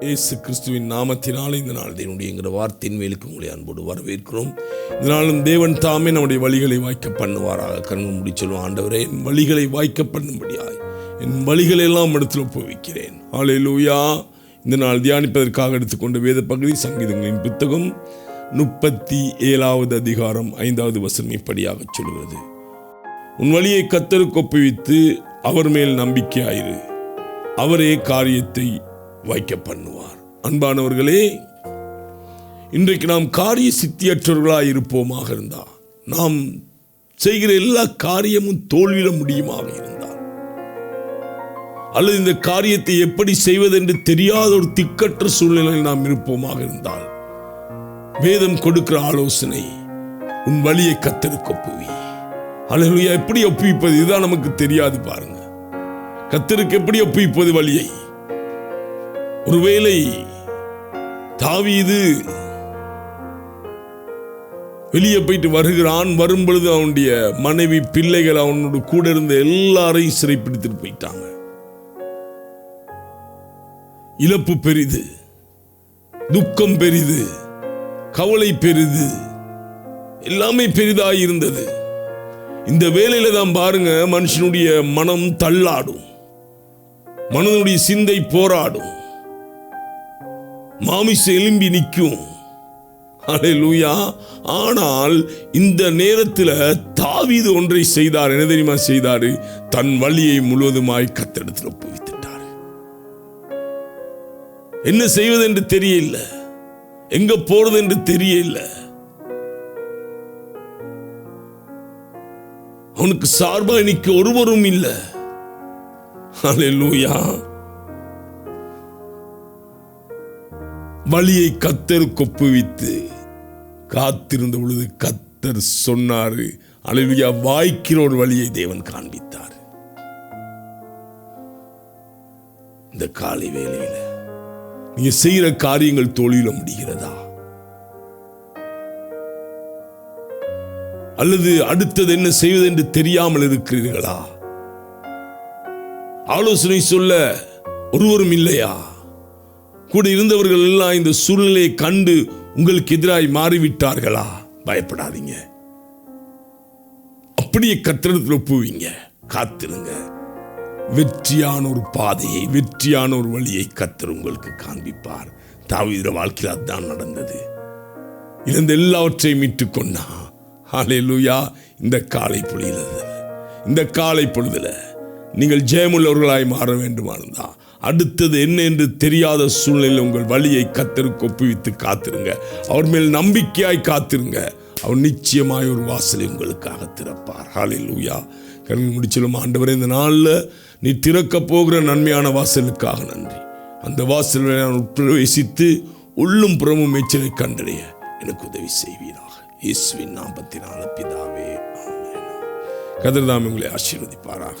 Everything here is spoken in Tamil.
இயேசு கிறிஸ்துவின் நாமத்தினால் இந்த நாள் தேவனுடைய என்கிற வார்த்தையின் மேலுக்கு உங்களை அன்போடு வரவேற்கிறோம். இதனாலும் தேவன் தாமே நம்முடைய வழிகளை வாய்க்க பண்ணுவாராக. கண்மு முடி ஆண்டவரே என் வழிகளை வாய்க்க பண்ணும்படியாய். என் வழிகளை எல்லாம் இடத்துல ஒப்புவிக்கிறேன். லூயா இந்த நாள் தியானிப்பதற்காக எடுத்துக்கொண்ட வேத பகுதி சங்கீதங்களின் புத்தகம் முப்பத்தி ஏழாவது அதிகாரம் ஐந்தாவது வசனம் இப்படியாக சொல்கிறது. உன் வழியை கத்தருக்கு ஒப்புவித்து அவர் மேல் நம்பிக்கையாயிரு. அவரே காரியத்தை வைக்க பண்ணுவார் அன்பானவர்களே இன்றைக்கு நாம் காரிய சித்தியற்றவர்களாக இருப்போமாக இருந்தால் நாம் செய்கிற எல்லா காரியமும் தோல்வியிட முடியுமாக இருந்தால் அல்லது இந்த காரியத்தை எப்படி செய்வதென்று தெரியாத ஒரு திக்கற்ற சூழ்நிலையில் நாம் இருப்போமாக இருந்தால் வேதம் கொடுக்கிற ஆலோசனை உன் வழியை கத்தருக்கு ஒப்புவி. அல்லா எப்படி ஒப்புவிப்பது? இதுதான் நமக்கு தெரியாது பாருங்க. கத்தருக்கு எப்படி ஒப்புவிப்பது வழியை? ஒருவேளை தாவீது வெளியே போயிட்டு வருகிறான் வரும் பொழுது அவனுடைய மனைவி பிள்ளைகள் அவனோட கூட இருந்த எல்லாரையும் சிறைப்பிடித்துட்டு போயிட்டாங்க. இழப்பு பெரிது துக்கம் பெரிது கவலை பெரிது எல்லாமே பெரிதாக இருந்தது. இந்த வேலையில தான் பாருங்க மனுஷனுடைய மனம் தள்ளாடும் மனதனுடைய சிந்தை போராடும். மாமிச எலும்பி நிற்கும். லூயா ஆனால் இந்த நேரத்தில் தாவீது ஒன்றை செய்தார். என்ன தெரியுமா செய்தாரு? தன் வழியை முழுவதுமாய் கத்தெடுத்து ஒப்புவித்துட்டார் என்ன செய்வது என்று தெரியல எங்க போறது என்று தெரியல அவனுக்கு சார்பாக நிற்க ஒருவரும் இல்லை. லூயா வழியை கத்தர் கொப்புவித்து காத்திருந்த பொழுது கத்தர் சொன்னாரு அழுவியா வாய்க்கிற ஒரு வழியை தேவன் காண்பித்தார். இந்த காலை வேளையில நீங்க செய்யற காரியங்கள் தோழில முடிகிறதா? அல்லது அடுத்தது என்ன செய்வது என்று தெரியாமல் இருக்கிறீர்களா? ஆலோசனை சொல்ல ஒருவரும் இல்லையா? கூட இருந்தவர்கள் எல்லாம் இந்த சூழ்நிலையை கண்டு உங்களுக்கு எதிராய் மாறிவிட்டார்களா? பயப்படாதீங்க. அப்படியே கத்திரத்தில் ஒப்புவீங்க. காத்திருங்க. வெற்றியான ஒரு பாதையை வெற்றியான ஒரு வழியை கத்தர் உங்களுக்கு காண்பிப்பார். தாவீர வாழ்க்கையில் அதுதான் நடந்தது. இழந்த எல்லாவற்றையும் மீட்டு கொண்டா ஹாலே லூயா இந்த காலை பொழுதுல இந்த காலை பொழுதுல நீங்கள் ஜெயமுள்ளவர்களாய் மாற வேண்டுமானதான் அடுத்தது என்ன என்று தெரியாத சூழ்நிலையில் உங்கள் வழியை கத்தருக்கு ஒப்புவித்து காத்திருங்க. அவர் மேல் நம்பிக்கையாய் காத்திருங்க. அவர் நிச்சயமாய் ஒரு வாசலை உங்களுக்காக திறப்பார். ஹாலில் லூயா கண் முடிச்சலும் ஆண்டவர் இந்த நாளில் நீ திறக்க போகிற நன்மையான வாசலுக்காக நன்றி. அந்த வாசலை நான் பிரவேசித்து உள்ளும் புறமும் மேய்ச்சலை கண்டடைய எனக்கு உதவி செய்வீராக. இயேசுவின் நாமத்தினால பிதாவே கதிர்தாம் உங்களை ஆசீர்வதிப்பாராக.